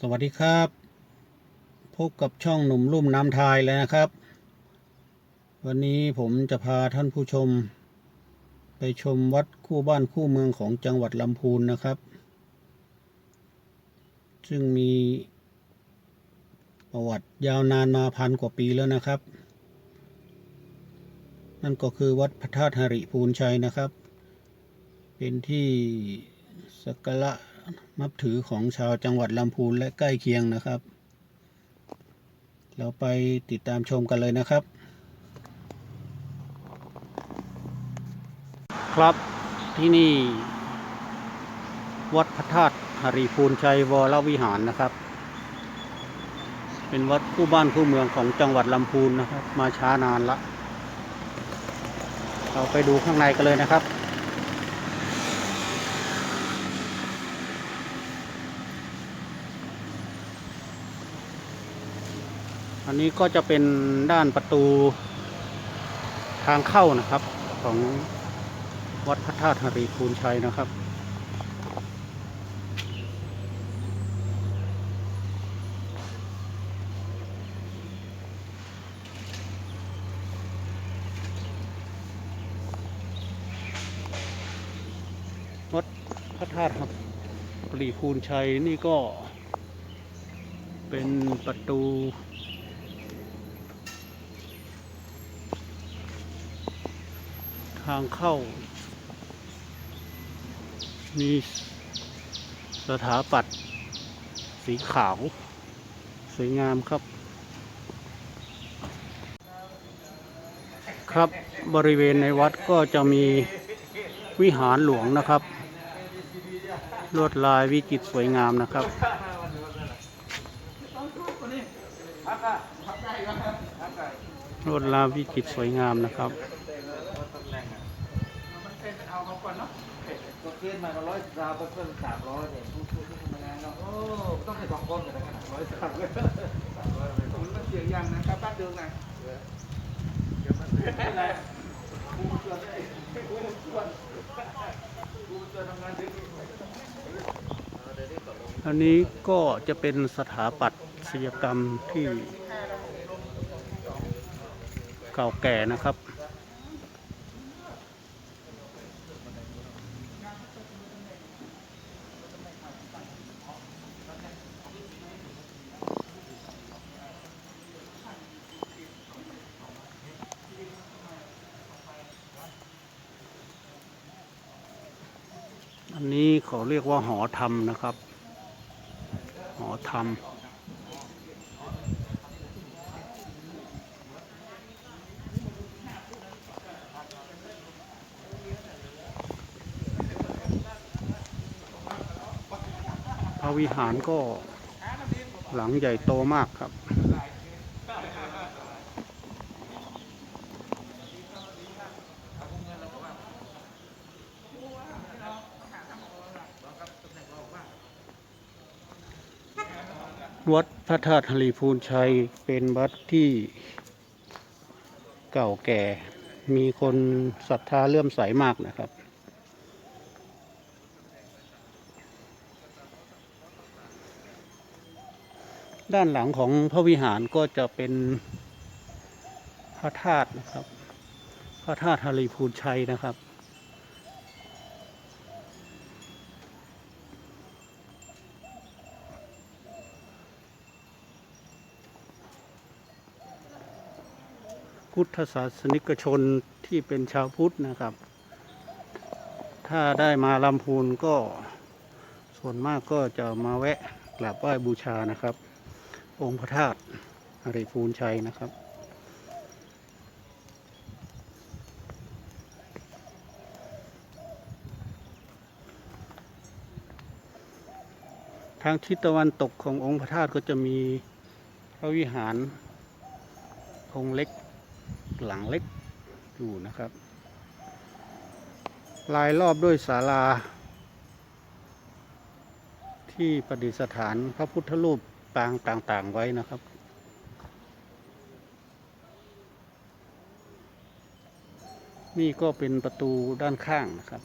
สวัสดีครับ พบกับช่องหนุ่มลุ่มน้ำทายแล้วนะครับ วันนี้ผมจะพาท่านผู้ชม ไปชมวัดคู่บ้านคู่เมืองของจังหวัดลำพูนนะครับ ซึ่งมีประวัติยาวนานมาพันกว่าปีแล้วนะครับ นั่นก็คือวัดพระธาตุหริภูนชัยนะครับ เป็นที่สักการะ นับถือของชาวจังหวัดลำพูนและใกล้เคียงนะครับ เราไปติดตามชมกันเลยนะครับ ครับที่นี่ วัดพระธาตุหริภูนชัยวรวิหารนะครับ เป็นวัดคู่บ้านคู่เมืองของจังหวัดลำพูนนะครับ มาช้านานละ เราไปดูข้างในกันเลยนะครับ อันนี้ก็จะเป็นด้านประตูทางเข้านะครับ ของวัดพระธาตุหริภูนชัยนะครับ วัดพระธาตุหริภูนชัยนี่ก็เป็นประตู ทางเข้า มีสถาปัตย์สีขาว สวยงามครับ ครับบริเวณในวัดก็จะมีวิหารหลวงนะครับ ลวดลายวิจิตรสวยงามนะครับลวดลายวิจิตรสวยงามนะครับ ก่อนเนาะตัวเคสมาร้อยราวเพิ่มสามร้อยเนี่ยทุกทุกทุกมานานเนาะโอ้ต้องให้สองคนกันนะร้อยสามร้อยสามร้อยมันเสียงยังนะครับบ้านเดิมนะเดี๋ยวมันอะไรกูชวนได้กูชวนกูชวนทำงานดึกอันนี้ก็จะเป็นสถาปัตยกรรมที่เก่าแก่นะครับ อันนี้เขาเรีย กว่าหอธรรมนะครับ หอธรรม พระวิหารก็หลังใหญ่โตมากครับ วัด พระธาตุหรีภูนชัยเป็นวัดที่เก่าแก่ มีคนศรัทธาเลื่อมใสมากนะครับ ด้านหลังของพระวิหารก็จะเป็นพระธาตุนะครับ พระธาตุหรีภูนชัยนะครับ พุทธศาสนิกชนที่เป็นชาวพุทธนะครับ ถ้าได้มาลำพูนก็ส่วนมากก็จะมาแวะกราบไหว้บูชานะครับ องค์พระธาตุหริภูนชัยนะครับทางทิศตะวันตกขององค์พระธาตุก็จะมีพระวิหารองค์เล็ก หลังเล็กอยู่นะครับ ลายรอบด้วยศาลา ที่ประดิษฐานพระพุทธรูปปางต่างๆไว้นะครับนี่ก็เป็นประตูด้านข้างนะครับ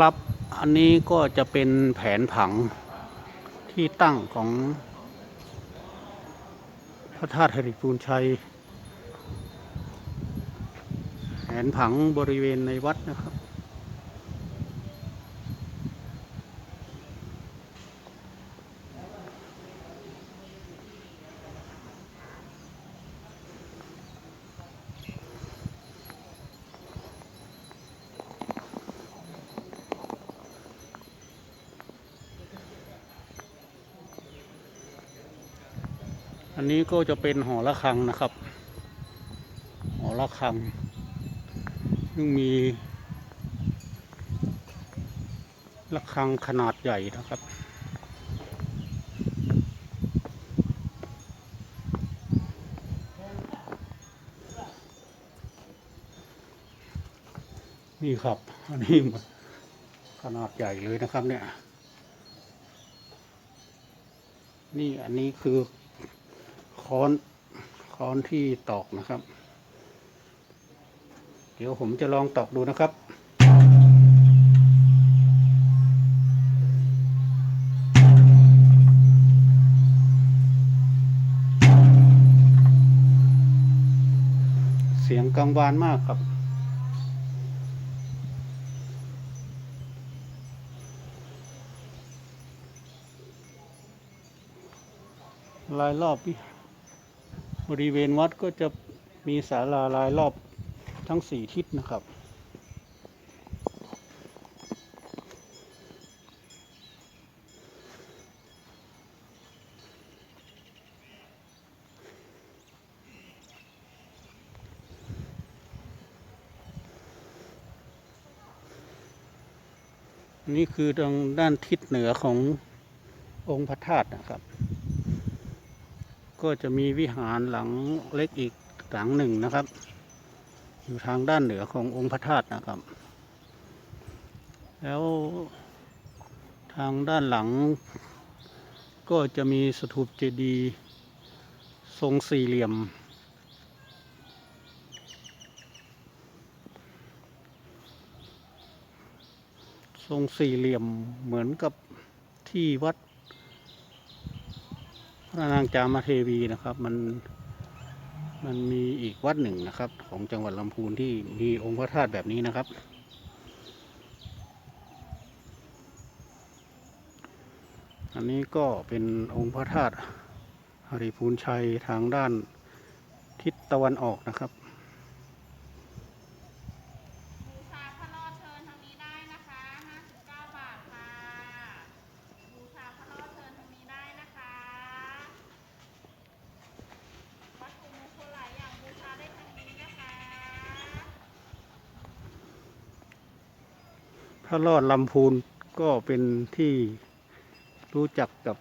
ครับ อันนี้ก็จะเป็นแผนผังที่ตั้งของ พระธาตุหริปูนชัย แผนผังบริเวณในวัดนะครับ อันนี้ก็จะเป็นหอระฆังนะครับ หอระฆัง ซึ่งมีระฆังขนาดใหญ่นะครับ นี่ครับ อันนี้ขนาดใหญ่เลยนะครับเนี่ย นี่อันนี้คือ ค้อนค้อนที่ตอกนะครับ เดี๋ยวผมจะลองตอกดูนะครับเสียงกังวานมากครับรายรอบวิ บริเวณวัดก็จะมีศาลารายรอบทั้งสี่ทิศนะครับ นี่คือทางด้านทิศเหนือขององค์พระธาตุนะครับ ก็จะมีวิหารหลังเล็กอีกหลังหนึ่งนะครับ อยู่ทางด้านเหนือขององค์พระธาตุนะครับ แล้วทางด้านหลัง ก็จะมีสถูปเจดีย์ทรงสี่เหลี่ยม ทรงสี่เหลี่ยมเหมือนกับที่วัด พระนางจามเทวีนะครับมันมันมีอีกวัดหนึ่งนะครับ ของจังหวัดลำพูนที่มีองค์พระธาตุแบบนี้นะครับ อันนี้ก็เป็นองค์พระธาตุหริพูนชัยทางด้านทิศตะวันออกนะครับชาพระรอดเชิญทางนี้ได้นะคะ 59 บาทค่ะ บูชาพระรอดเชิญทางนี้ได้นะคะ วัตถุมงคลหลายอย่างบูชาได้ทางนี้นะคะ พระรอดลำพูนก็เป็นที่รู้จักกับ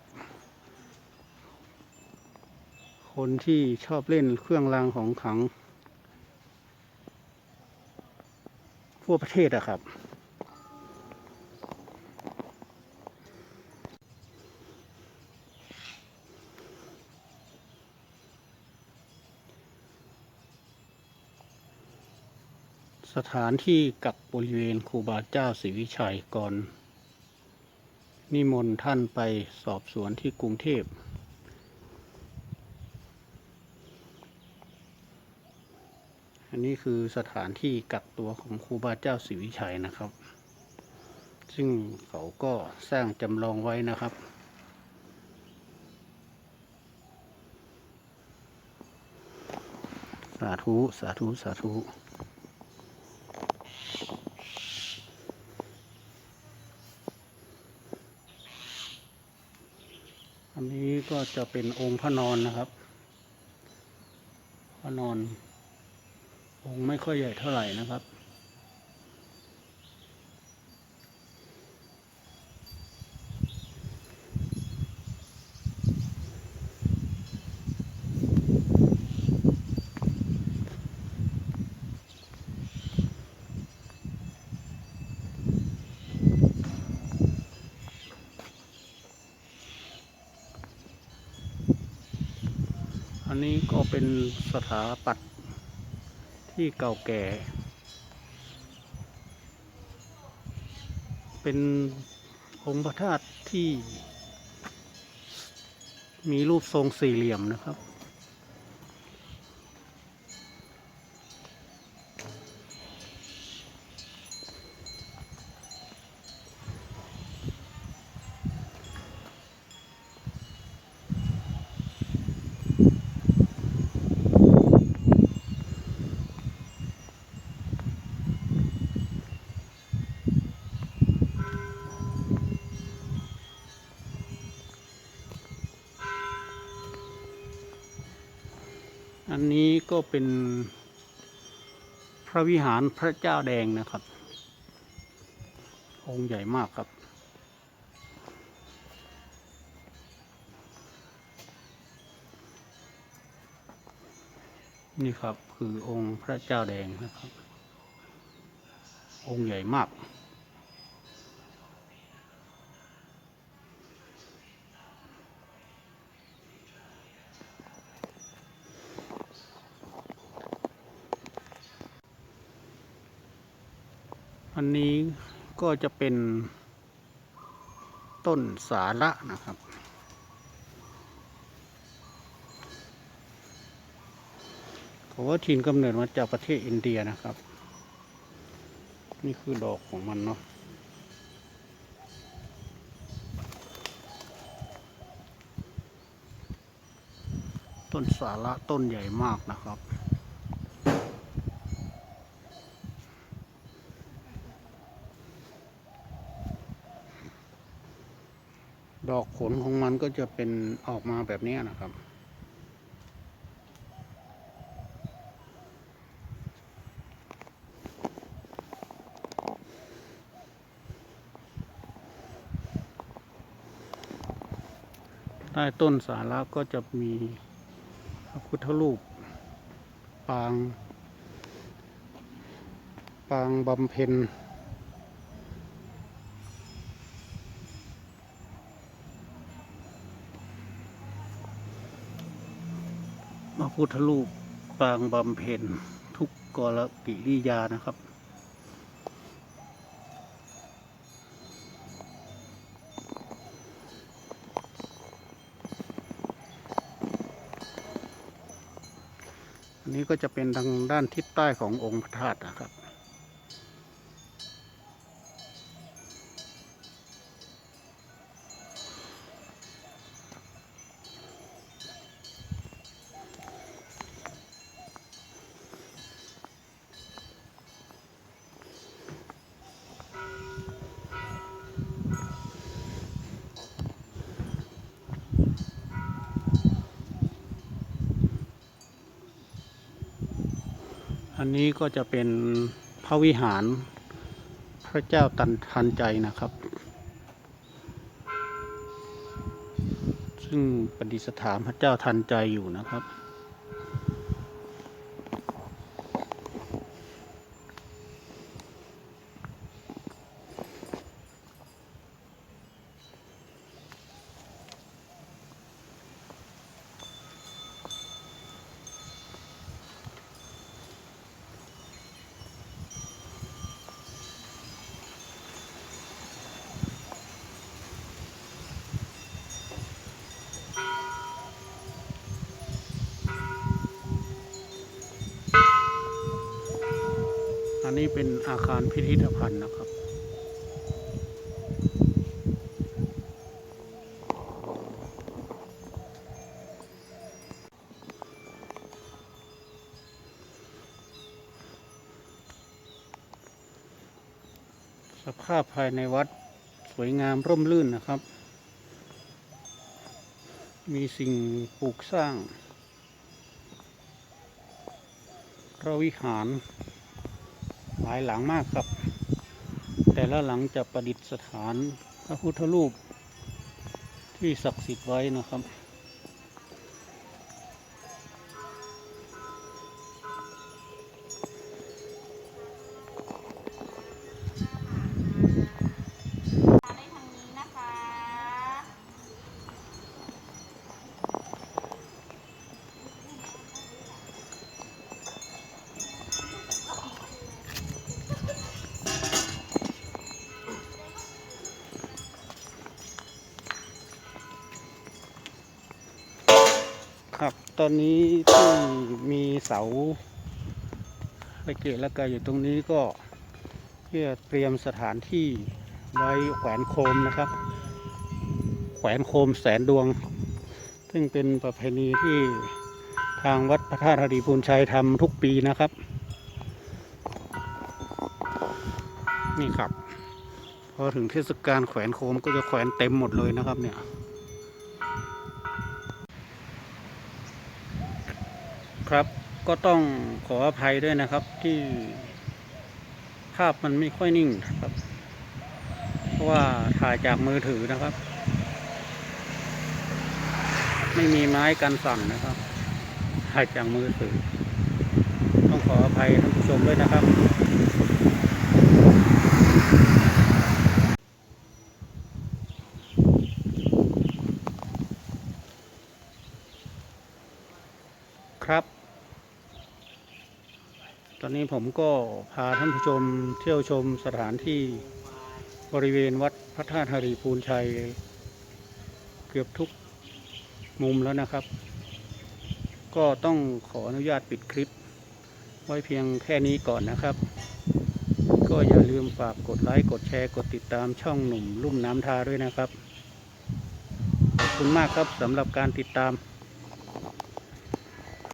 คนที่ชอบเล่นเครื่องรางของขังทั่วประเทศอะครับ สถานที่กักบริเวณครูบาเจ้าศรีวิชัยก่อน นิมนต์ท่านไปสอบสวนที่กรุงเทพ อันนี้คือสถานที่กักตัวของครูบาเจ้าศรีวิชัยนะครับ ซึ่งเขาก็สร้างจำลองไว้นะครับสาธุ สาธุ สาธุ นนี้ก็จะเป็นองค์พระนอนนะครับ พระนอน องค์ไม่ค่อยใหญ่เท่าไหร่นะครับ อันนี้ก็เป็นสถาปัตย์ที่เก่าแก่ เป็นองค์พระธาตุที่มีรูปทรงสี่เหลี่ยมนะครับ ก็เป็นพระวิหารพระเจ้าแดงนะครับ องค์ใหญ่มากครับ นี่ครับคือองค์พระเจ้าแดงนะครับ องค์ใหญ่มาก อันนี้ก็ จะเป็นต้นสาระนะครับเขาว่าถิ่นกำเนิดมาจากประเทศอินเดียนะครับ นี่คือดอกของมันเนาะต้นสาระต้นใหญ่มากนะครับ ดอกผลของมัน ก็จะเป็นออกมาแบบนี้นะครับ ใต้ต้นสาระก็จะมีพระพุทธรูป ปาง ปางบำเพ็ญ พุทธรูปปางบำเพ็ญทุกกรกิริยานะครับ อันนี้ก็จะเป็นทางด้านทิศใต้ขององค์พระธาตุนะครับ อันนี้ก็จะเป็นพระวิหารพระเจ้าตันทันใจนะครับ ซึ่งประดิษฐานพระเจ้าทันใจอยู่นะครับ นี้เป็นอาคารพิพิธภัณฑ์นะครับ สภาพภายในวัดสวยงามร่มรื่นนะครับ มีสิ่งปลูกสร้างพระวิหาร หลายหลังมากครับ แต่ละหลังจะประดิษฐานพระพุทธรูปที่ศักดิ์สิทธิ์ไว้นะครับ ตอนนี้ที่มีเสาไฟเกตและกาอยู่ตรงนี้ก็เพื่อเตรียมสถานที่ไว้แขวนโคมนะครับ แขวนโคมแสนดวง ซึ่งเป็นประเพณีที่ทางวัดพระธาตุหรีพูนชัยทำทุกปีนะครับ นี่ครับ พอถึงเทศกาลแขวนโคมก็จะแขวนเต็มหมดเลยนะครับเนี่ย ครับ ก็ต้องขออภัยด้วยนะครับที่ภาพมันไม่ค่อยนิ่งนะครับ เพราะว่าถ่ายจากมือถือนะครับ ไม่มีไม้กันสั่นนะครับ ถ่ายจากมือถือ ต้องขออภัยท่านผู้ชมด้วยนะครับครับ ตอนนี้ผมก็พาท่านผู้ชมเที่ยวชมสถานที่บริเวณวัดพระธาตุหรีพูนชัย เกือบทุกมุมแล้วนะครับ ก็ต้องขออนุญาตปิดคลิป ไว้เพียงแค่นี้ก่อนนะครับ ก็อย่าลืมฝากกดไลค์กดแชร์กดติดตามช่องหนุ่มลุ่มน้ำทาด้วยนะครับ ขอบคุณมากครับสำหรับการติดตาม